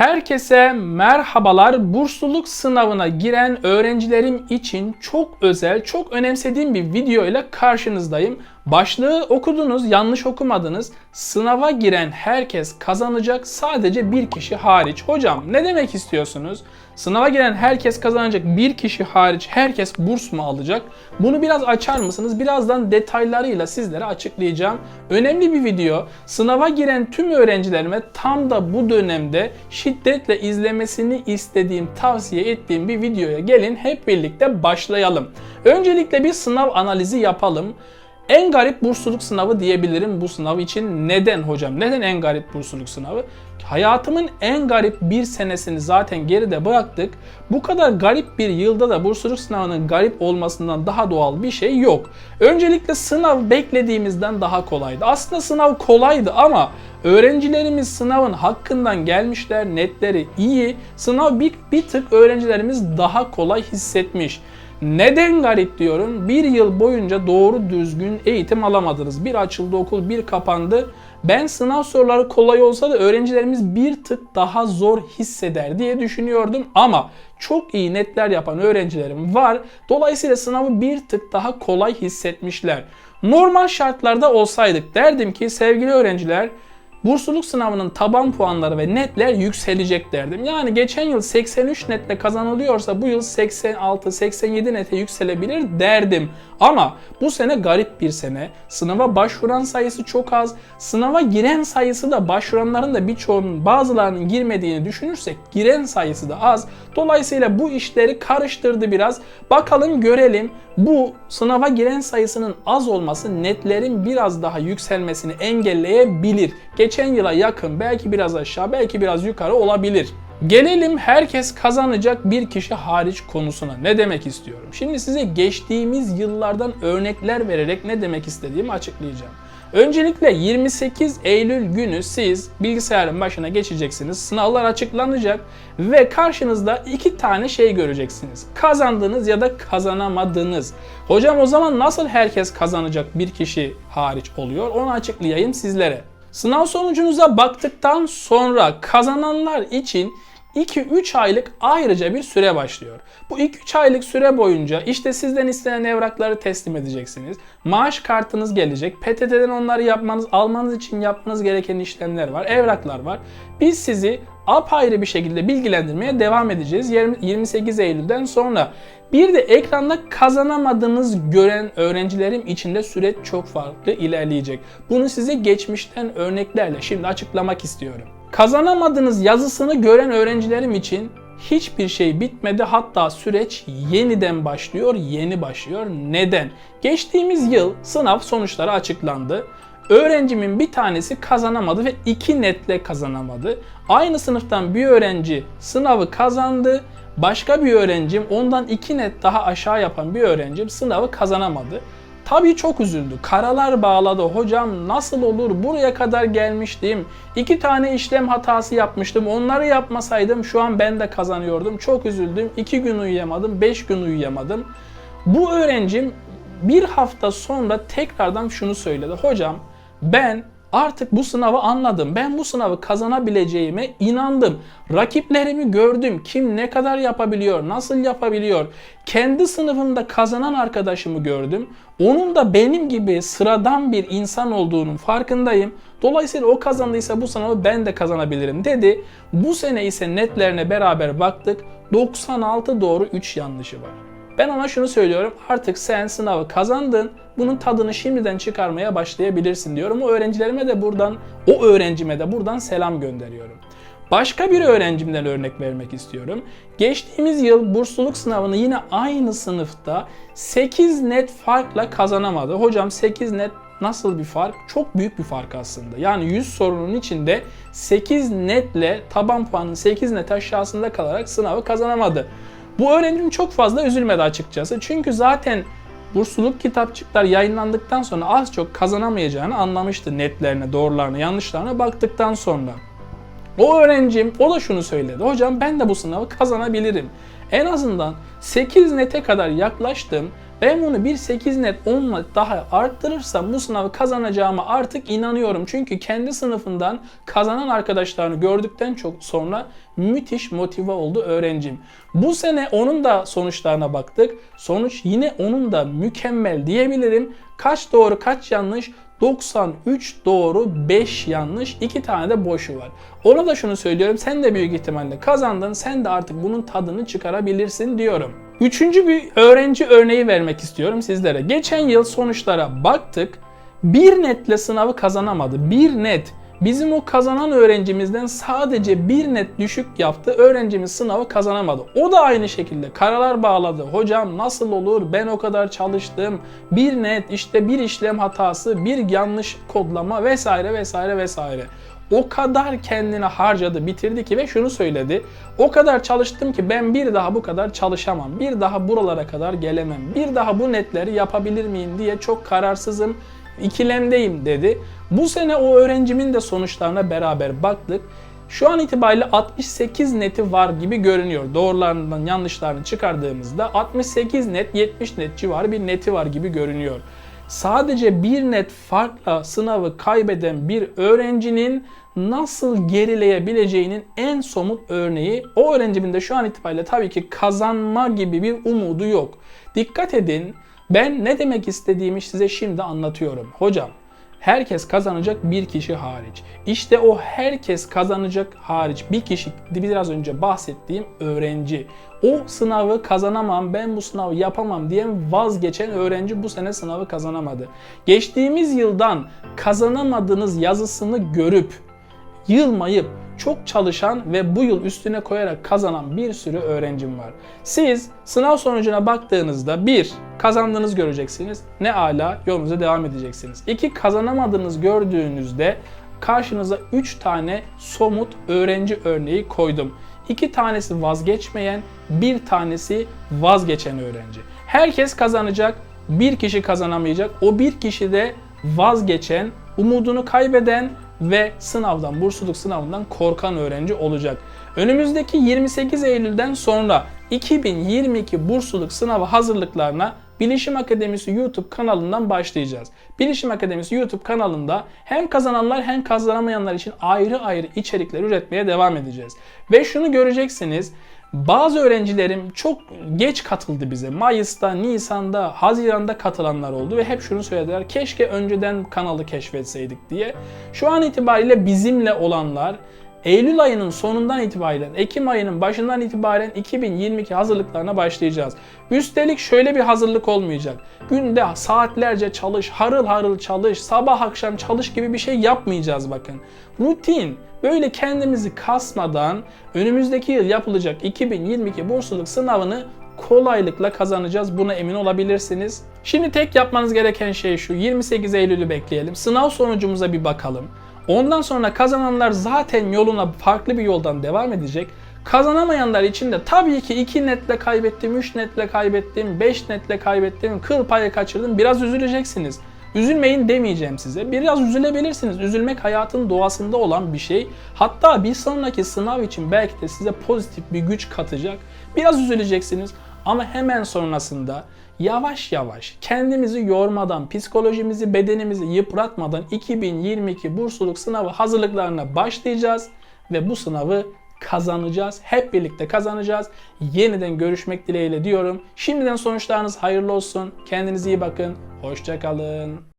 Herkese merhabalar. Bursluluk sınavına giren öğrencilerim için çok özel, çok önemsediğim bir video ile karşınızdayım. Başlığı okudunuz, yanlış okumadınız. Sınava giren herkes kazanacak, sadece bir kişi hariç. Hocam ne demek istiyorsunuz? Sınava giren herkes kazanacak, bir kişi hariç herkes burs mu alacak? Bunu biraz açar mısınız? Birazdan detaylarıyla sizlere açıklayacağım. Önemli bir video. Sınava giren tüm öğrencilerime tam da bu dönemde şiddetle izlemesini istediğim, tavsiye ettiğim bir videoya gelin hep birlikte başlayalım. Öncelikle bir sınav analizi yapalım. En garip bursluluk sınavı diyebilirim bu sınav için. Neden hocam? Neden en garip bursluluk sınavı? Hayatımın en garip bir senesini zaten geride bıraktık. Bu kadar garip bir yılda da bursluluk sınavının garip olmasından daha doğal bir şey yok. Öncelikle sınav beklediğimizden daha kolaydı. Aslında sınav kolaydı ama öğrencilerimiz sınavın hakkından gelmişler, netleri iyi. Sınav bir, bir tık öğrencilerimiz daha kolay hissetmiş. Neden garip diyorum? Bir yıl boyunca doğru düzgün eğitim alamadınız. Bir açıldı okul, bir kapandı. Ben sınav soruları kolay olsa da öğrencilerimiz bir tık daha zor hisseder diye düşünüyordum. Ama çok iyi netler yapan öğrencilerim var. Dolayısıyla sınavı bir tık daha kolay hissetmişler. Normal şartlarda olsaydık derdim ki sevgili öğrenciler bursluluk sınavının taban puanları ve netler yükselecek derdim. Yani geçen yıl 83 netle kazanılıyorsa bu yıl 86-87 nete yükselebilir derdim. Ama bu sene garip bir sene. Sınava başvuran sayısı çok az. Sınava giren sayısı da başvuranların da birçoğunun bazılarının girmediğini düşünürsek giren sayısı da az. Dolayısıyla bu işleri karıştırdı biraz. Bakalım görelim bu sınava giren sayısının az olması netlerin biraz daha yükselmesini engelleyebilir. Geçen yıla yakın belki biraz aşağı belki biraz yukarı olabilir. Gelelim herkes kazanacak bir kişi hariç konusuna. Ne demek istiyorum? Şimdi size geçtiğimiz yıllardan örnekler vererek ne demek istediğimi açıklayacağım. Öncelikle 28 Eylül günü siz bilgisayarın başına geçeceksiniz. Sınavlar açıklanacak ve karşınızda iki tane şey göreceksiniz. Kazandınız ya da kazanamadınız. Hocam o zaman nasıl herkes kazanacak bir kişi hariç oluyor? Onu açıklayayım sizlere. Sınav sonucunuza baktıktan sonra kazananlar için 2-3 aylık ayrıca bir süre başlıyor. Bu 2-3 aylık süre boyunca işte sizden istenen evrakları teslim edeceksiniz. Maaş kartınız gelecek. PTT'den onları yapmanız, almanız için yapmanız gereken işlemler var. Evraklar var. Biz sizi apayrı bir şekilde bilgilendirmeye devam edeceğiz 28 Eylül'den sonra. Bir de ekranda kazanamadığınız gören öğrencilerim için de süreç çok farklı ilerleyecek. Bunu size geçmişten örneklerle şimdi açıklamak istiyorum. Kazanamadığınız yazısını gören öğrencilerim için hiçbir şey bitmedi. Hatta süreç yeniden başlıyor, yeni başlıyor. Neden? Geçtiğimiz yıl sınav sonuçları açıklandı. Öğrencimin bir tanesi kazanamadı ve iki netle kazanamadı. Aynı sınıftan bir öğrenci sınavı kazandı. Başka bir öğrencim ondan iki net daha aşağı yapan bir öğrencim sınavı kazanamadı. Tabii çok üzüldü. Karalar bağladı. Hocam nasıl olur? Buraya kadar gelmiştim. İki tane işlem hatası yapmıştım. Onları yapmasaydım şu an ben de kazanıyordum. Çok üzüldüm. İki gün uyuyamadım. Beş gün uyuyamadım. Bu öğrencim bir hafta sonra tekrardan şunu söyledi. Hocam ben Artık bu sınavı anladım. Ben bu sınavı kazanabileceğime inandım. Rakiplerimi gördüm. Kim ne kadar yapabiliyor, nasıl yapabiliyor. Kendi sınıfımda kazanan arkadaşımı gördüm. Onun da benim gibi sıradan bir insan olduğunun farkındayım. Dolayısıyla o kazandıysa bu sınavı ben de kazanabilirim dedi. Bu sene ise netlerine beraber baktık. 96 doğru 3 yanlışı var. Ben ona şunu söylüyorum. Artık sen sınavı kazandın. Bunun tadını şimdiden çıkarmaya başlayabilirsin diyorum. O öğrencilerime de buradan, o öğrencime de buradan selam gönderiyorum. Başka bir öğrencimden örnek vermek istiyorum. Geçtiğimiz yıl bursluluk sınavını yine aynı sınıfta 8 net farkla kazanamadı. Hocam 8 net nasıl bir fark? Çok büyük bir fark aslında. Yani 100 sorunun içinde 8 netle taban puanın 8 net aşağısında kalarak sınavı kazanamadı. Bu öğrencim çok fazla üzülmedi açıkçası. Çünkü zaten bursluluk kitapçıklar yayınlandıktan sonra az çok kazanamayacağını anlamıştı netlerine, doğrularına, yanlışlarına baktıktan sonra. O öğrencim o da şunu söyledi. Hocam ben de bu sınavı kazanabilirim. En azından 8 nete kadar yaklaştım. Ben bunu bir 8 net 10 net daha arttırırsam bu sınavı kazanacağıma artık inanıyorum. Çünkü kendi sınıfından kazanan arkadaşlarını gördükten çok sonra müthiş motive oldu öğrencim. Bu sene onun da sonuçlarına baktık. Sonuç yine onun da mükemmel diyebilirim. Kaç doğru kaç yanlış 93 doğru 5 yanlış 2 tane de boşu var. Ona da şunu söylüyorum sen de büyük ihtimalle kazandın sen de artık bunun tadını çıkarabilirsin diyorum. Üçüncü bir öğrenci örneği vermek istiyorum sizlere. Geçen yıl sonuçlara baktık. Bir netle sınavı kazanamadı. Bir net. Bizim o kazanan öğrencimizden sadece bir net düşük yaptı. Öğrencimiz sınavı kazanamadı. O da aynı şekilde karalar bağladı. Hocam nasıl olur? Ben o kadar çalıştım. Bir net işte bir işlem hatası, bir yanlış kodlama vesaire vesaire vesaire. O kadar kendini harcadı, bitirdi ki ve şunu söyledi. O kadar çalıştım ki ben bir daha bu kadar çalışamam. Bir daha buralara kadar gelemem. Bir daha bu netleri yapabilir miyim diye çok kararsızım ikilemdeyim dedi. Bu sene o öğrencimin de sonuçlarına beraber baktık. Şu an itibariyle 68 neti var gibi görünüyor. Doğrularından yanlışlarını çıkardığımızda 68 net 70 net civarı bir neti var gibi görünüyor. Sadece bir net farkla sınavı kaybeden bir öğrencinin nasıl gerileyebileceğinin en somut örneği o öğrencimin de şu an itibariyle tabii ki kazanma gibi bir umudu yok. Dikkat edin ben ne demek istediğimi size şimdi anlatıyorum. Hocam herkes kazanacak bir kişi hariç. İşte o herkes kazanacak hariç bir kişi biraz önce bahsettiğim öğrenci. O sınavı kazanamam, ben bu sınavı yapamam diyen vazgeçen öğrenci bu sene sınavı kazanamadı. Geçtiğimiz yıldan kazanamadığınız yazısını görüp yılmayıp çok çalışan ve bu yıl üstüne koyarak kazanan bir sürü öğrencim var. Siz sınav sonucuna baktığınızda bir kazandığınız göreceksiniz. Ne ala yolunuza devam edeceksiniz. İki kazanamadığınız gördüğünüzde karşınıza 3 tane somut öğrenci örneği koydum. İki tanesi vazgeçmeyen, bir tanesi vazgeçen öğrenci. Herkes kazanacak, bir kişi kazanamayacak. O bir kişi de vazgeçen, umudunu kaybeden ve sınavdan, bursluluk sınavından korkan öğrenci olacak. Önümüzdeki 28 Eylül'den sonra 2022 bursluluk sınavı hazırlıklarına Bilişim Akademisi YouTube kanalından başlayacağız. Bilişim Akademisi YouTube kanalında hem kazananlar hem kazanamayanlar için ayrı ayrı içerikler üretmeye devam edeceğiz. Ve şunu göreceksiniz. Bazı öğrencilerim çok geç katıldı bize. Mayıs'ta, Nisan'da, Haziran'da katılanlar oldu ve hep şunu söylediler. Keşke önceden kanalı keşfetseydik diye. Şu an itibariyle bizimle olanlar Eylül ayının sonundan itibaren, Ekim ayının başından itibaren 2022 hazırlıklarına başlayacağız. Üstelik şöyle bir hazırlık olmayacak. Günde saatlerce çalış, harıl harıl çalış, sabah akşam çalış gibi bir şey yapmayacağız bakın. Rutin, böyle kendimizi kasmadan önümüzdeki yıl yapılacak 2022 bursluluk sınavını kolaylıkla kazanacağız. Buna emin olabilirsiniz. Şimdi tek yapmanız gereken şey şu. 28 Eylül'ü bekleyelim. Sınav sonucumuza bir bakalım. Ondan sonra kazananlar zaten yoluna farklı bir yoldan devam edecek. Kazanamayanlar için de tabii ki 2 netle kaybettim, 3 netle kaybettim, 5 netle kaybettim, kıl payı kaçırdım. Biraz üzüleceksiniz. Üzülmeyin demeyeceğim size. Biraz üzülebilirsiniz. Üzülmek hayatın doğasında olan bir şey. Hatta bir sonraki sınav için belki de size pozitif bir güç katacak. Biraz üzüleceksiniz. Ama hemen sonrasında yavaş yavaş kendimizi yormadan, psikolojimizi, bedenimizi yıpratmadan 2022 bursluluk sınavı hazırlıklarına başlayacağız ve bu sınavı kazanacağız. Hep birlikte kazanacağız. Yeniden görüşmek dileğiyle diyorum. Şimdiden sonuçlarınız hayırlı olsun. Kendinize iyi bakın. Hoşçakalın.